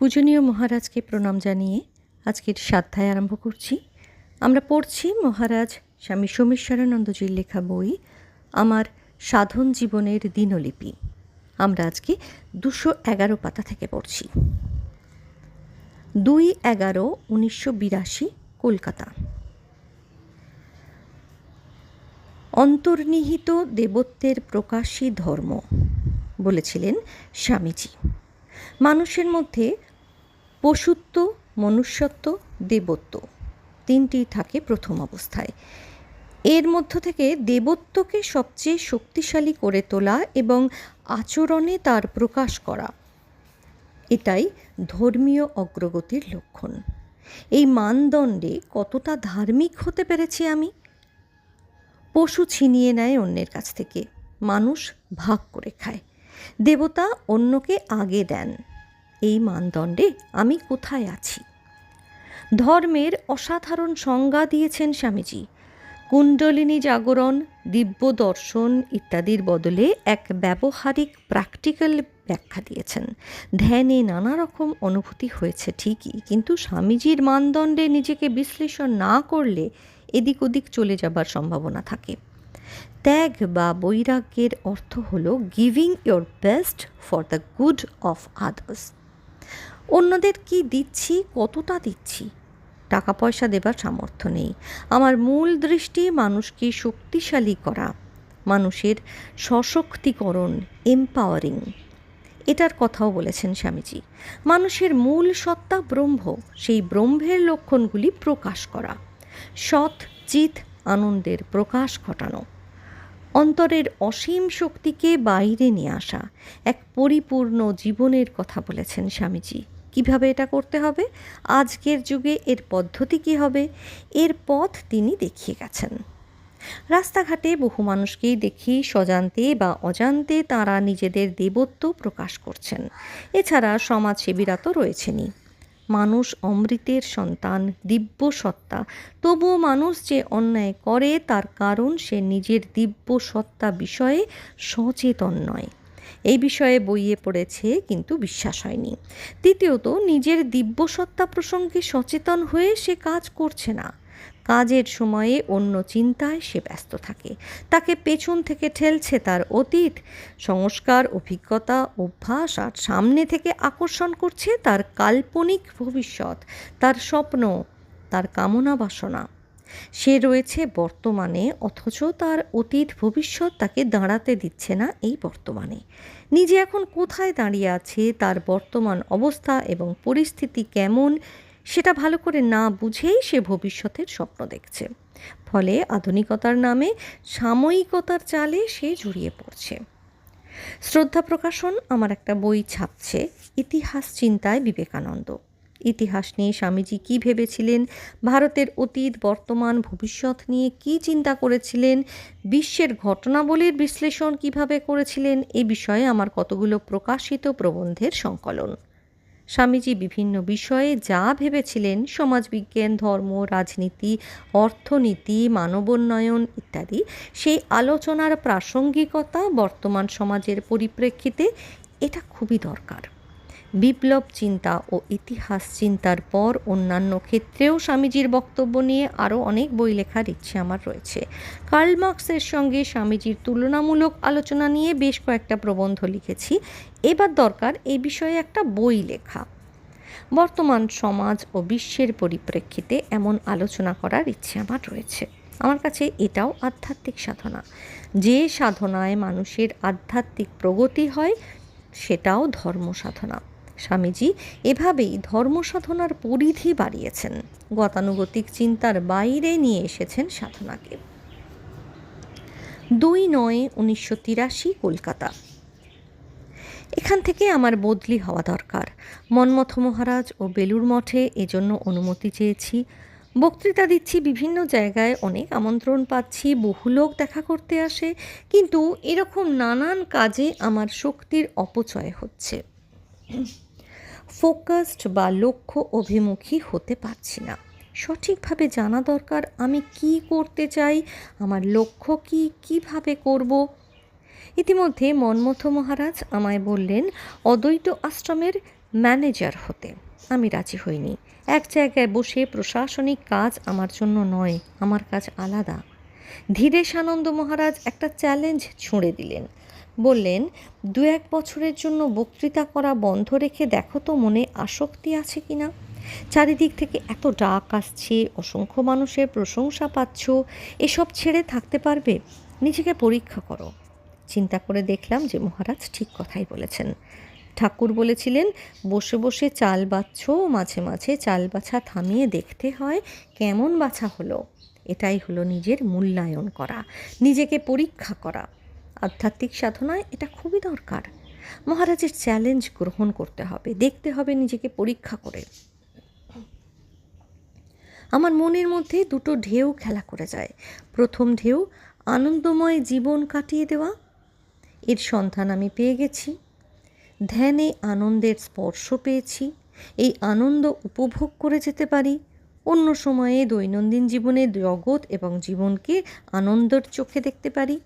পূজনীয় মহারাজকে প্রণাম জানিয়ে আজকের সাধ্যায় আরম্ভ করছি। আমরা পড়ছি মহারাজ স্বামী সোমেশ্বরানন্দজির লেখা বই, আমার সাধন জীবনের দিনলিপি। আমরা আজকে দুশো এগারো পাতা থেকে পড়ছি। দুই এগারো উনিশশো বিরাশি কলকাতা। অন্তর্নিহিত দেবত্বের প্রকাশী ধর্ম, বলেছিলেন স্বামীজি। মানুষের মধ্যে পশুত্ব, মনুষ্যত্ব, দেবত্ব তিনটি থাকে প্রথম অবস্থায়। এর মধ্য থেকে দেবত্বকে সবচেয়ে শক্তিশালী করে তোলা এবং আচরণে তার প্রকাশ করা। এটাই ধর্মীয় অগ্রগতির লক্ষণ। এই মানদণ্ডে কতটা ধার্মিক হতে পেরেছি আমি? পশু ছিনিয়ে নেয় অন্যের কাছ থেকে। মানুষ ভাগ করে খায়। দেবতা অন্যকে আগে দেন। এই মানদণ্ডে আমি কোথায় আছি? ধর্মের অসাধারণ সংজ্ঞা দিয়েছেন স্বামীজি। কুণ্ডলিনী জাগরণ, দিব্য দর্শন ইত্যাদির বদলে এক ব্যবহারিক প্র্যাকটিক্যাল ব্যাখ্যা দিয়েছেন। ধ্যানে নানা রকম অনুভূতি হয়েছে ঠিকই, কিন্তু স্বামীজির মানদণ্ডে নিজেকে বিশ্লেষণ না করলে এদিক ওদিক চলে যাবার সম্ভাবনা থাকে। ত্যাগ বা বৈরাগ্যের অর্থ হল giving your best for the good of others অন্যদের কি দিচ্ছি, কতটা দিচ্ছি? টাকা পয়সা দেবার সামর্থ্য নেই। আমার মূল দৃষ্টি মানুষকে শক্তিশালী করা, মানুষের সশক্তিকরণ এম্পাওয়ারিং এটার কথাও বলেছেন স্বামীজি। মানুষের মূল সত্তা ব্রহ্ম, সেই ব্রহ্মের লক্ষণগুলি প্রকাশ করা। সৎ চিত আনন্দের প্রকাশ ঘটানো। অন্তরের অসীম শক্তিকে বাইরে নিয়ে আসা, এক পরিপূর্ণ জীবনের কথা বলেছেন স্বামীজি। কীভাবে এটা করতে হবে, আজকের যুগে এর পদ্ধতি কী হবে, এর পথ তিনি দেখিয়ে গেছেন। রাস্তাঘাটে বহু মানুষকেই দেখি সজান্তে বা অজান্তে তারা নিজেদের দেবত্ব প্রকাশ করছেন। এছাড়া সমাজসেবীরা তো রয়েছেনই। মানুষ অমৃতের সন্তান, দিব্য সত্তা, তবুও মানুষ যে অন্যায় করে তার কারণ সে নিজের দিব্য সত্তা বিষয়ে সচেতন নয়। এই বিষয়ে বইয়ে পড়েছে, কিন্তু বিশ্বাস হয়নি। দ্বিতীয়ত, নিজের দিব্যসত্তা প্রসঙ্গে সচেতন হয়ে সে কাজ করছে না। কাজের সময়ে অন্য চিন্তায় সে ব্যস্ত থাকে। তাকে পেছন থেকে ঠেলছে তার অতীত। সংস্কার, অভিজ্ঞতা, অভ্যাস আর সামনে থেকে আকর্ষণ করছে তার কাল্পনিক ভবিষ্যৎ, তার স্বপ্ন, তার কামনা বাসনা। সে রয়েছে বর্তমানে, অথচ তার অতীত ভবিষ্যৎ তাকে দাঁড়াতে দিচ্ছে না এই বর্তমানে। নিজে এখন কোথায় দাঁড়িয়ে আছে, তার বর্তমান অবস্থা এবং পরিস্থিতি কেমন, সেটা ভালো করে না বুঝেই সে ভবিষ্যতের স্বপ্ন দেখছে। ফলে আধুনিকতার নামে সাময়িকতার চালে সে জড়িয়ে পড়ছে। শ্রদ্ধা প্রকাশন, আমার একটা বই ছাপছে, ইতিহাস চিন্তায় বিবেকানন্দ। ইতিহাস নিয়ে স্বামীজি কী ভেবেছিলেন? ভারতের অতীত, বর্তমান, ভবিষ্যৎ নিয়ে কী চিন্তা করেছিলেন? বিশ্বের ঘটনাবলীর বিশ্লেষণ কীভাবে করেছিলেন? এ বিষয়ে আমার কতগুলো প্রকাশিত প্রবন্ধের সংকলন। স্বামীজি বিভিন্ন বিষয়ে যা ভেবেছিলেন, সমাজবিজ্ঞান, ধর্ম, রাজনীতি, অর্থনীতি, মানবোন্নয়ন ইত্যাদি, সেই আলোচনার প্রাসঙ্গিকতা বর্তমান সমাজের পরিপ্রেক্ষিতে এটা খুবই দরকার। বিপ্লব চিন্তা ও ইতিহাস চিন্তার পর অন্যান্য ক্ষেত্রেও স্বামীজির বক্তব্য নিয়ে আরও অনেক বই লেখার ইচ্ছে আমার রয়েছে। কার্ল মার্কসের সঙ্গে স্বামীজির তুলনামূলক আলোচনা নিয়ে বেশ কয়েকটা প্রবন্ধ লিখেছি। এবার দরকার এই বিষয়ে একটা বই লেখা। বর্তমান সমাজ ও বিশ্বের পরিপ্রেক্ষিতে এমন আলোচনা করার ইচ্ছে আমার রয়েছে। আমার কাছে এটাও আধ্যাত্মিক সাধনা। যে সাধনায় মানুষের আধ্যাত্মিক প্রগতি হয়, সেটাও ধর্ম সাধনা। স্বামীজি এভাবেই ধর্ম সাধনার পরিধি বাড়িয়েছেন। গতানুগতিক চিন্তার বাইরে নিয়ে এসেছেন সাধনাকে। দুই নয় উনিশশো তিরাশি কলকাতা। এখান থেকে আমার বদলি হওয়া দরকার। মন্মথ মহারাজ ও বেলুর মঠে এজন্য অনুমতি চেয়েছি। বক্তৃতা দিচ্ছি বিভিন্ন জায়গায়, অনেক আমন্ত্রণ পাচ্ছি, বহু লোক দেখা করতে আসে, কিন্তু এরকম নানান কাজে আমার শক্তির অপচয় হচ্ছে। ফোকাসড বা লক্ষ্য অভিমুখী হতে পারছি না। সঠিকভাবে জানা দরকার, আমি কি করতে চাই, আমার লক্ষ্য কি, কীভাবে করব? ইতিমধ্যে মন্মথ মহারাজ আমায় বললেন, অদ্বৈত আশ্রমের ম্যানেজার হতে। আমি রাজি হইনি। এক জায়গায় বসে প্রশাসনিক কাজ আমার জন্য নয়, আমার কাজ আলাদা। ধীরেশ আনন্দ মহারাজ একটা চ্যালেঞ্জ ছুঁড়ে দিলেন। বললেন দু এক বছরের জন্য বক্তৃতা করা বন্ধ রেখে দেখো তো মনে আসক্তি আছে কি না। চারিদিক থেকে এত ডাক আসছে, অসংখ্য মানুষের প্রশংসা পাচ্ছ, এসব ছেড়ে থাকতে পারবে? নিজেকে পরীক্ষা করো। চিন্তা করে দেখলাম যে মহারাজ ঠিক কথাই বলেছেন। ঠাকুর বলেছিলেন, বসে বসে চাল বাচ্ছ মাঝে মাঝে চাল বাছা থামিয়ে দেখতে হয় কেমন বাছা হলো। এটাই হলো নিজের মূল্যায়ন করা, নিজেকে পরীক্ষা করা। আধ্যাত্মিক সাধনায় এটা খুবই দরকার। মহারাজের চ্যালেঞ্জ গ্রহণ করতে হবে, দেখতে হবে নিজেকে পরীক্ষা করে। আমার মনের মধ্যে দুটো ঢেউ খেলা করে যায়। প্রথম ঢেউ, আনন্দময় জীবন কাটিয়ে দেওয়া। এর সন্ধান আমি পেয়ে গেছি। ধ্যানে আনন্দের স্পর্শ পেয়েছি। এই আনন্দ উপভোগ করে যেতে পারি। অন্য সময়ে দৈনন্দিন জীবনে জগৎ এবং জীবনকে আনন্দের চোখে দেখতে পারি।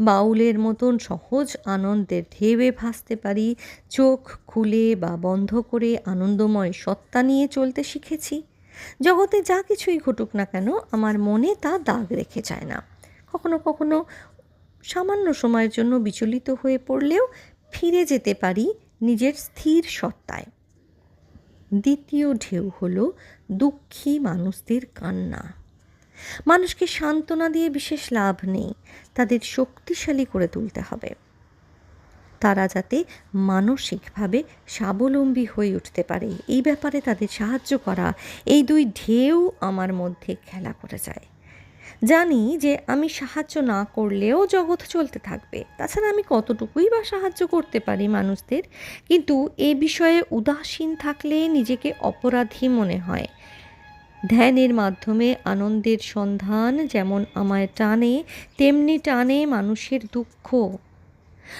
বাউলের মতন সহজ আনন্দের ঢেউয়ে ভাসতে পারি, চোখ খুলে বা বন্ধ করে আনন্দময় সত্তা নিয়ে চলতে শিখেছি। জগতে যা কিছুই ঘটুক না কেন, আমার মনে তা দাগ রেখে যায় না। কখনো কখনো সামান্য সময়ের জন্য বিচলিত হয়ে পড়লেও ফিরে যেতে পারি নিজের স্থির সত্তায়। দ্বিতীয় ঢেউ হলো দুঃখী মানুষদের কান্না। মানুষকে সান্ত্বনা দিয়ে বিশেষ লাভ নেই, তাদের শক্তিশালী করে তুলতে হবে। তারা যাতে মানসিকভাবে স্বাবলম্বী হয়ে উঠতে পারে, এই ব্যাপারে তাদের সাহায্য করা এই দুই ঢেউ আমার মধ্যে খেলা করে যায়। জানি যে আমি সাহায্য না করলেও জগৎ চলতে থাকবে। তাছাড়া আমি কতটুকুই বা সাহায্য করতে পারি মানুষদের, কিন্তু এ বিষয়ে উদাসীন থাকলে নিজেকে অপরাধী মনে হয়। ধ্যানের মাধ্যমে আনন্দের সন্ধান যেমন আমায় টানে, তেমনি টানে মানুষের দুঃখ।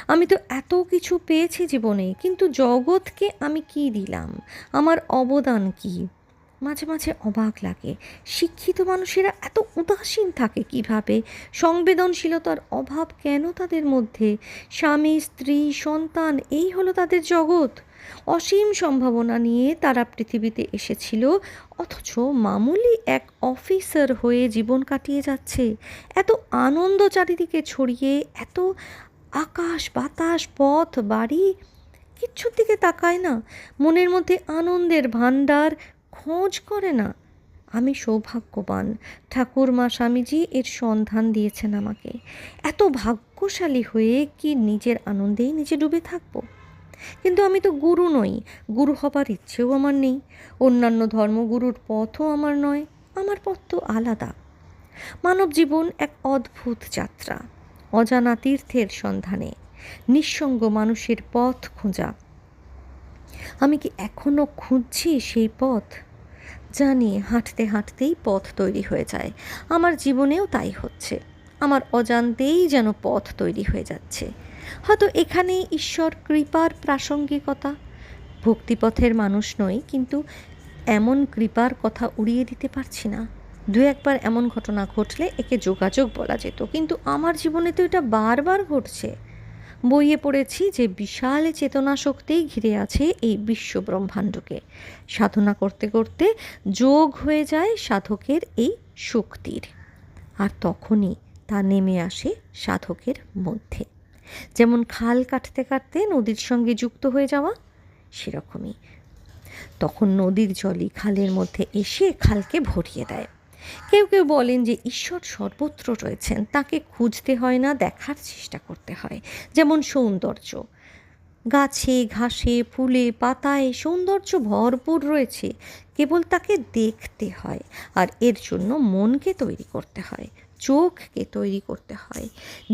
আমি তো এত কিছু পেয়েছি জীবনে, কিন্তু জগৎকে আমি কি দিলাম? আমার অবদান কী? মাঝে মাঝে অবাক লাগে। শিক্ষিত মানুষেরা এত উদাসীন থাকে কীভাবে? সংবেদনশীলতার অভাব কেন তাদের মধ্যে? স্বামী, স্ত্রী, সন্তান, এই হলো তাদের জগৎ। অসীম সম্ভাবনা নিয়ে তারা পৃথিবীতে এসেছিল, অথচ মামুলি এক অফিসার হয়ে জীবন কাটিয়ে যাচ্ছে। এত আনন্দ চারিদিকে ছড়িয়ে, এত আকাশ, বাতাস, পথ, বাড়ি, কিচ্ছুর দিকে তাকায় না। মনের মধ্যে আনন্দের ভাণ্ডার খোঁজ করে না। আমি সৌভাগ্যবান। ঠাকুরমা স্বামীজি এর সন্ধান দিয়েছেন আমাকে। এত ভাগ্যশালী হয়ে কি নিজের আনন্দেই নিজে ডুবে থাকব? কিন্তু আমি তো গুরু নই। গুরু হবার ইচ্ছেও আমার নেই। অন্যান্য ধর্মগুরুর পথও আমার নয়। আমার পথ তো আলাদা। মানব জীবন এক অদ্ভুত যাত্রা। অজানা তীর্থের সন্ধানে। নিঃসঙ্গ মানুষের পথ খোঁজা। আমি কি এখনও খুঁজছি সেই পথ? জানি হাঁটতে হাঁটতেই পথ তৈরি হয়ে যায়। আমার জীবনেও তাই হচ্ছে। আমার অজান্তেই যেন পথ তৈরি হয়ে যাচ্ছে। হয়তো এখানেই ঈশ্বর কৃপার প্রাসঙ্গিকতা। ভক্তিপথের মানুষ নই, কিন্তু এমন কৃপার কথা উড়িয়ে দিতে পারছি না। দু একবার এমন ঘটনা ঘটলে একে যোগাযোগ বলা যেত, কিন্তু আমার জীবনে তো এটা বারবার ঘটছে। বইয়ে পড়েছি যে বিশাল চেতনা শক্তিই ঘিরে আছে এই বিশ্ব ব্রহ্মাণ্ডকে। সাধনা করতে করতে যোগ হয়ে যায় সাধকের এই শক্তির। আর তখনই তা নেমে আসে সাধকের মধ্যে। যেমন খাল কাটতে কাটতে নদীর সঙ্গে যুক্ত হয়ে যাওয়া, সেরকমই। তখন নদীর জলই খালের মধ্যে এসে খালকে ভরিয়ে দেয়। কেউ কেউ বলেন যে ঈশ্বর সর্বত্র রয়েছেন, তাকে খুঁজতে হয় না, দেখার চেষ্টা করতে হয়। যেমন সৌন্দর্য। গাছে, ঘাসে, ফুলে, পাতায় সৌন্দর্য ভরপুর রয়েছে। কেবল তাকে দেখতে হয় আর এর জন্য মনকে তৈরি করতে হয়, চোখকে তৈরি করতে হয়।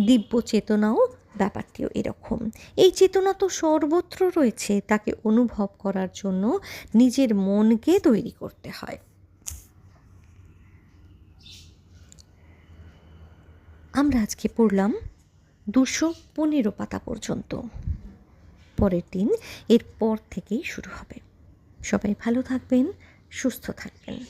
দিব্য চেতনাও ব্যাপারটিও এরকম। এই চেতনা তো সর্বত্র রয়েছে, তাকে অনুভব করার জন্য নিজের মনকে তৈরি করতে হয়। আমরা আজকে পড়লাম দুশো পনেরো পাতা পর্যন্ত। পরের দিন এর পর থেকেই শুরু হবে। সবাই ভালো থাকবেন, সুস্থ থাকবেন।